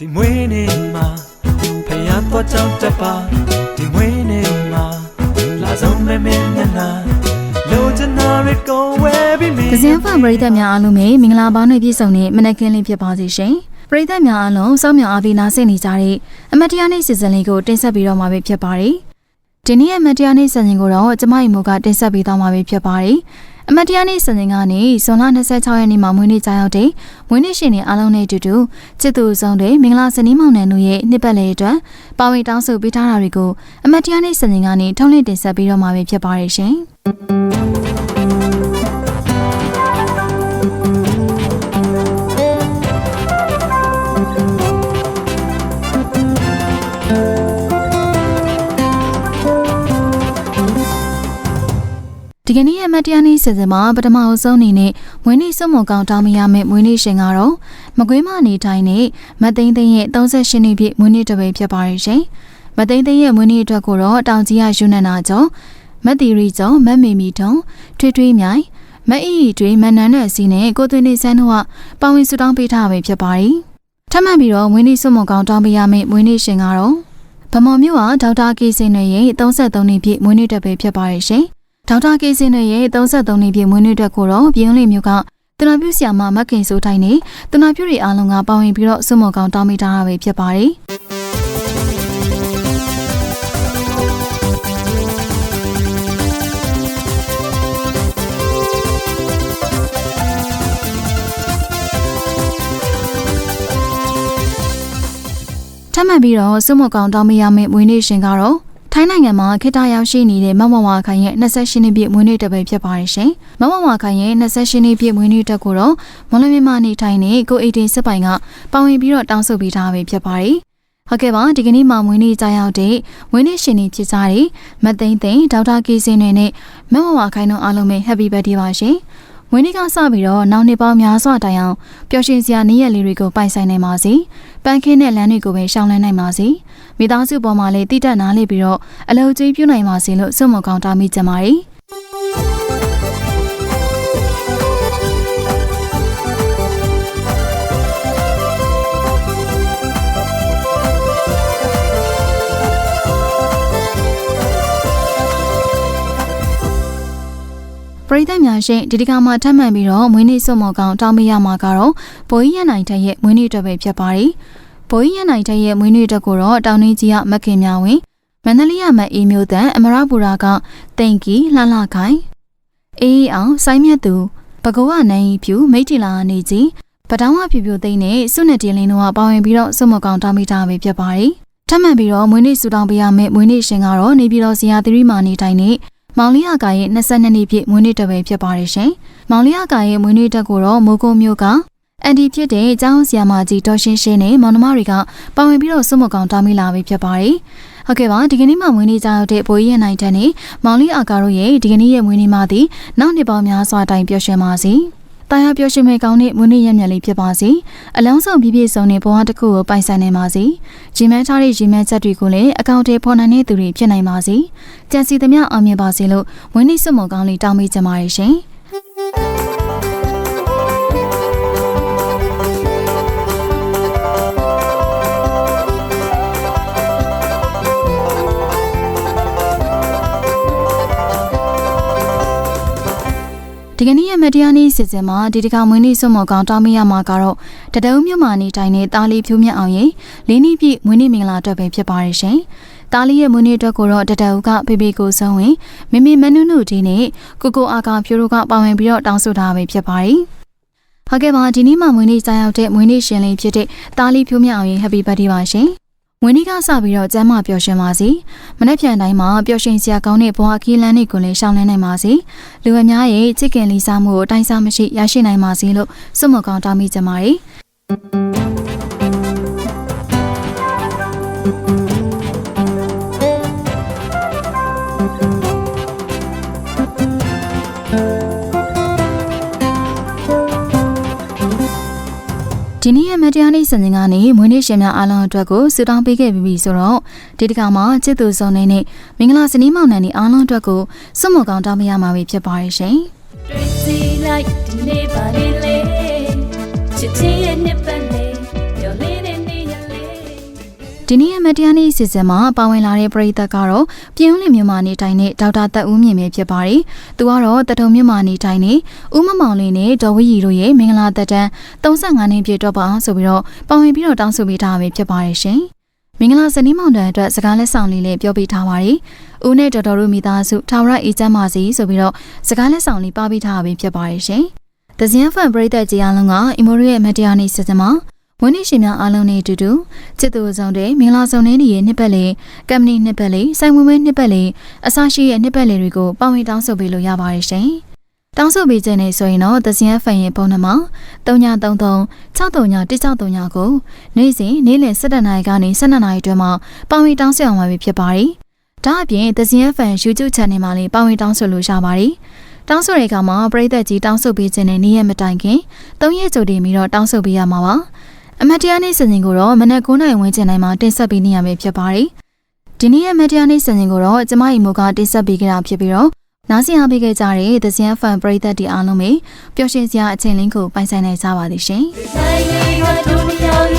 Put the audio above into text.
ဒီမွေးနေ့မှာဖယားတော့ကြောက်တပါဒီမွေးနေ့မှာလာဆုံးမဲမဲမျက်နှာလိုချင်တာတွေကိုဝဲပြီးမ။ကစင်းဖန်ပရိသတ်များအားလုံးပဲမင်္ဂလာပါနဲ့ပြည့်စုံတဲ့မနက်ခင်းလေးဖြစ်ပါစေရှင်။ပရိသတ်များအားလုံးစောင့်မျှော်အားပေးနာဆင်နေကြတဲ့အမတ်တရားနေ့စီစဉ်လေးကိုတင်ဆက်ပေးတော့မှာပဲဖြစ်ပါတယ်။ဒီနေ့အမတ်တရားနေ့စီစဉ်ကိုတော့ကျမတို့မို့ကတင်ဆက်ပေးသွားမှာပဲဖြစ်ပါတယ်။ အမတ်တရားနေ့စီစဉ်ကနေဇွန်လ26ရက်နေ့မှာမွေးနေ့ကြာရောက်တဲ့မွေးနေ့ရှင်တွေအားလုံးနဲ့အတူတူချစ်သူဆောင်တွေမင်္ဂလာစနေမောင်နှံတို့ရဲ့နှစ်ပတ်လည်အတွက်ပါဝင်တောင်းဆိုပေးထားတာတွေကိုအမတ်တရားနေ့စီစဉ်ကနေထုတ်လွှင့်တင်ဆက်ပေးတော့မှာပဲဖြစ်ပါတယ်ရှင်။ ကနေ့ရဲ့မတ်တရားနေ့စီစဉ်မှာပထမအဆုံးအနေနဲ့မွေးနေ့စွန့်မွန်ကောင်းတောင်းမရမယ့်မွေးနေ့ရှင်ကတော့မကွေးမနေတိုင်းနဲ့မသိန်းသိန်းရဲ့38နှစ်ပြည့်မွေးနေ့တစ်ပေဖြစ်ပါရဲ့ရှင်။မသိန်းသိန်းရဲ့မွေးနေ့အတွက်ကိုတော့တောင်ကြီးရယူနန္နာကျော်မတ်တီရီကျော်မတ်မေမီထုံထွေးထွေးမြိုင်မတ်အီအီတွေမန်နန်နဲ့အစီနဲ့ကိုသွင်းနေဆန်းတို့ကပါဝင်ဆူတောင်းပေးထားပဲဖြစ်ပါတယ်။ထပ်မံပြီးတော့မွေးနေ့စွန့်မွန်ကောင်းတောင်းပေးရမယ့်မွေးနေ့ရှင်ကတော့ဗမော်မြို့ဟာဒေါက်တာကေစင်ရဲ့33နှစ်ပြည့်မွေးနေ့တစ်ပေဖြစ်ပါရဲ့ရှင်။ ဒေါက်တာကေစင်ရဲ့33နှစ်ပြည့်မွေးနေ့အတွက်ကိုတော့ပြည်ုံးလေးမျိုးကတနာပြုဆရာမမက်ခင်စိုးတိုင်းနဲ့တနာပြုတွေအားလုံးကပါဝင်ပြီးတော့စွတ်မော်ကောင်တောင်းမိထားတာပဲဖြစ်ပါတယ်ထပ်မံပြီးတော့စွတ်မော်ကောင်တောင်းမိရမယ့်မွေးနေ့ရှင်ကတော့ ထိုင်းနိုင်ငံမှာခေတ္တရောက်ရှိနေတဲ့မမဝါခိုင်ရဲ့28နှစ်ပြည့်မွေးနေ့တစ်ပဲဖြစ်ပါတယ်ရှင်။မမဝါခိုင်ရဲ့28နှစ်ပြည့်မွေးနေ့တက်ကိုတော့မွန်လမြန်မာနေထိုင်တဲ့ကိုအေတင်စစ်ပိုင်ကပါဝင်ပြီးတော့တောင်းဆိုပေးထားပဲဖြစ်ပါတယ်။ဟုတ်ကဲ့ပါဒီကနေ့မှမွေးနေ့ကြာရောက်တဲ့မွေးနေ့ရှင်တွေဖြစ်ကြတဲ့မသိန်းသိန်းဒေါက်တာကေစင်တွေနဲ့မမဝါခိုင်တို့အားလုံးပဲ Happy Birthday ပါရှင်။ မွေးနေ့ကစပြီးတော့နောက်နှစ်ပေါင်းများစွာတိုင်အောင်ပျော်ရွှင်စရာနေ့ရက်လေးတွေကိုပိုင်ဆိုင်နိုင်ပါစေ။ပန်းခင်းတဲ့လမ်းတွေကိုပဲရှောင်လန်းနိုင်ပါစေ။မိသားစုပေါ်မှာလည်းတည်တတ်နားလေပြီးတော့အလုပ်ကြီးပြုနိုင်ပါစေလို့ဆုမွန်ကောင်းတောင်းမိကြပါတယ်။ ရိသတ်များရှင်ဒီဒီကမှာထပ်မံပြီးတော့မွေးနေ့စွတ်မော်ကောင်တောင်းပေးရမှာကတော့ဘိုးကြီးရနိုင်တဲ့ရဲ့မွေးနေ့အတွက်ပဲဖြစ်ပါတယ်။ဘိုးကြီးရနိုင်တဲ့ရဲ့မွေးနေ့အတွက်ကိုတော့တောင်းနေကြီးကမက်ခင်များဝင်မန္တလေးရမတ်အေးမျိုးတန်အမရပူရာကတိန်ကီလှလှခိုင်အေးအောင်စိုင်းမြတ်သူဘကောကနိုင်ဖြူမိတ်တီလာနေကြီးပတောင်းဝဖြူဖြူသိန်းနဲ့စွနဲ့တင်လင်းတို့ကပါဝင်ပြီးတော့စွတ်မော်ကောင်တောင်းပေးထားပဲဖြစ်ပါတယ်။ထပ်မံပြီးတော့မွေးနေ့ဆူတောင်းပေးရမယ့်မွေးနေ့ရှင်ကတော့နေပြည်တော်ဇီယာသီရိမာနေတိုင်းနဲ့ မောင်လေးအကာရဲ့22နှစ်ပြည့်မွေးနေ့တစ်ပဲဖြစ်ပါတယ်ရှင်။မောင်လေးအကာရဲ့မွေးနေ့တက်ကိုတော့မိုးကုန်းမျိုးကအန်ဒီဖြစ်တဲ့ကျောင်းဆရာမကြီးတော်ရှင်းရှင်းနဲ့မောင်နှမတွေကပါဝင်ပြီးတော့စွတ်မကောင်တားမိလာပြီဖြစ်ပါတယ်။ဟုတ်ကဲ့ပါဒီကနေ့မှမွေးနေ့ကြောက်တဲ့ဘိုးကြီးရဲ့နိုင်တဲ့နဲ့မောင်လေးအကာတို့ရဲ့ဒီကနေ့ရဲ့မွေးနေ့မှာဒီနောက်နှစ်ပေါင်းများစွာတိုင်ပျော်ရွှင်ပါစေ။ တာယာပျော်ရွှင်မဲ့ကောင်းတဲ့မွေးနေ့ရက်မြတ်လေးဖြစ်ပါစေ။အလုံးစုံပြည့်ပြည့်စုံတဲ့ဘဝတစ်ခုကိုပိုင်ဆိုင်နိုင်ပါစေ။ဂျင်းမဲထားတဲ့ဂျင်းမဲချက်တွေကိုလည်းအကောင့်တွေဖော်နိုင်တဲ့သူတွေဖြစ်နိုင်ပါစေ။ကြံစီသမျှအောင်မြင်ပါစေလို့မွေးနေ့စွတ်မော်ကောင်းလေးတောင်းပေးကြပါရရှင်။ ကနေ့ရဲ့မတရားနေ့စီစဉ်မှာဒီတခါမွေးနေ့စွတ်မော်ကောင်တောင်းမရမှာကတော့တတုံးမြို့မှာနေထိုင်တဲ့တာလီဖြိုးမြတ်အောင်ရဲ့လေးနှစ်ပြည့်မွေးနေ့မင်္ဂလာအတွက်ပဲဖြစ်ပါရရှင်။တာလီရဲ့မွေးနေ့အတွက်ကိုတော့တတအုပ်ကဖေဖေကိုဆုံးဝင်မိမိမနုနုဒီနဲ့ကိုကိုအာကာဖြိုးတို့ကပါဝင်ပြီးတော့တောင်းဆိုထားပဲဖြစ်ပါတယ်။ဟုတ်ကဲ့ပါဒီနေ့မှမွေးနေ့ကြာရောက်တဲ့မွေးနေ့ရှင်လေးဖြစ်တဲ့တာလီဖြိုးမြတ်အောင်ရဲ့ Happy Birthday ပါရှင်။ မွေးနေ့ကစပြီးတော့ကျမ်းမာပျော်ရွှင်ပါစေ။မနေ့ပြန်တိုင်းမှာပျော်ရွှင်စရာကောင်းတဲ့ဘဝခီးလန်းတွေကိုလည်းရှောင်လန်းနိုင်ပါစေ။လူအများရဲ့ချစ်ခင်လေးစားမှုကိုအတိုင်းစားမရှိရရှိနိုင်ပါစေလို့စွတ်မကောင်းတောင်းမိကြပါတယ်။ ဒီနေ့ရဲ့မတရားနေ့စံချိန်ကနေမွေးနေ့ရှင်များအားလုံးအတွက်ကိုဆုတောင်းပေးခဲ့ပြီးပြီဆိုတော့ဒီတစ်ခါမှာချစ်သူစုံနေနဲ့မင်္ဂလာစနေမောင်နှံဒီအားလုံးအတွက်ကိုစွတ်မော်ကောင်းတောင်းပေးရမှာပဲဖြစ်ပါရဲ့ရှင်တွေ့စီလိုက်ဒီနေ့ပါလေလေချစ်ချင်းရဲ့ ဒီနေ့ရဲ့မတရားနေ့စီစဉ်မှာပါဝင်လာတဲ့ပရိသတ်ကတော့ပြင်းဦးလင်မြန်မာနေတိုင်းနဲ့ဒေါက်တာတက်ဦးမြင့်မြင့်ဖြစ်ပါတယ်။သူကတော့တထုံမြန်မာနေတိုင်းနဲ့ဦးမမောင်လေးနဲ့ဒေါ်ဝီရီတို့ရဲ့မင်္ဂလာသက်တမ်း35နှစ်ပြည့်တော့ပါအောင်ဆိုပြီးတော့ပါဝင်ပြီးတော့တောင်းဆိုပေးထားတာပဲဖြစ်ပါတယ်ရှင်။မင်္ဂလာစနေမောင်တန်အတွက်စကားလက်ဆောင်လေးလည်းပြောပေးထားပါတယ်။ဦးနဲ့ဒေါ်တော်တို့မိသားစုထာဝရအေးချမ်းပါစေဆိုပြီးတော့စကားလက်ဆောင်လေးပါပေးထားတာပဲဖြစ်ပါတယ်ရှင်။ဒဇင်ဖန်ပရိသတ်ကြီးအားလုံးကအီမိုရီရဲ့မတရားနေ့စီစဉ်မှာ ဝင်းနေရှင်များအားလုံးနဲ့အတူတူချစ်သူဆောင်တဲ့မင်္ဂလာဆောင်တဲ့နေ့ရဲ့နှစ်ပတ်လေကမ်ပဏီနှစ်ပတ်လေစိုင်ဝင်ဝဲနှစ်ပတ်လေအစရှိရဲ့နှစ်ပတ်လေတွေကိုပါဝင်တောင်းဆိုပေးလို့ရပါတယ်ရှင်။တောင်းဆိုပေးခြင်းနဲ့ဆိုရင်တော့ဒဇင်ဖန်ရဲ့ဖုန်းနံပါတ်3933 6363ကိုနေ့စဉ်နေ့လယ်7:00နာရီကနေ12:00နာရီအတွင်းမှာပါဝင်တောင်းဆိုအောင်ပါဖြစ်ပါတယ်။ဒါအပြင်ဒဇင်ဖန် YouTube Channel မှာလည်းပါဝင်တောင်းဆိုလို့ရပါတယ်။တောင်းဆိုတဲ့အခါမှာပရိသတ်ကြီးတောင်းဆိုပေးခြင်းနဲ့နေ့ရက်မတိုင်ခင်၃ရက်ကြိုတင်ပြီးတော့တောင်းဆိုပေးရမှာပါ။ အမတ်တရားနေ့စင်စင်ကိုတော့မနက်9:00နာရီဝန်းကျင်တိုင်းမှာတင်ဆက်ပေးနေရမယ်ဖြစ်ပါတယ်။ဒီနေ့ရဲ့အမတ်တရားနေ့စင်စင်ကိုတော့ကျမအီမိုကတင်ဆက်ပေးကြတာဖြစ်ပြီးတော့နားဆင်အားပေးခဲ့ကြတဲ့သဇင်ဖန်ပရိသတ်တီအားလုံးပဲပျော်ရွှင်စရာအချိန်လင်းကိုပိုင်ဆိုင်နိုင်ကြပါသည်ရှင်။ဆိုင်လေးကတို့မြောင်ရ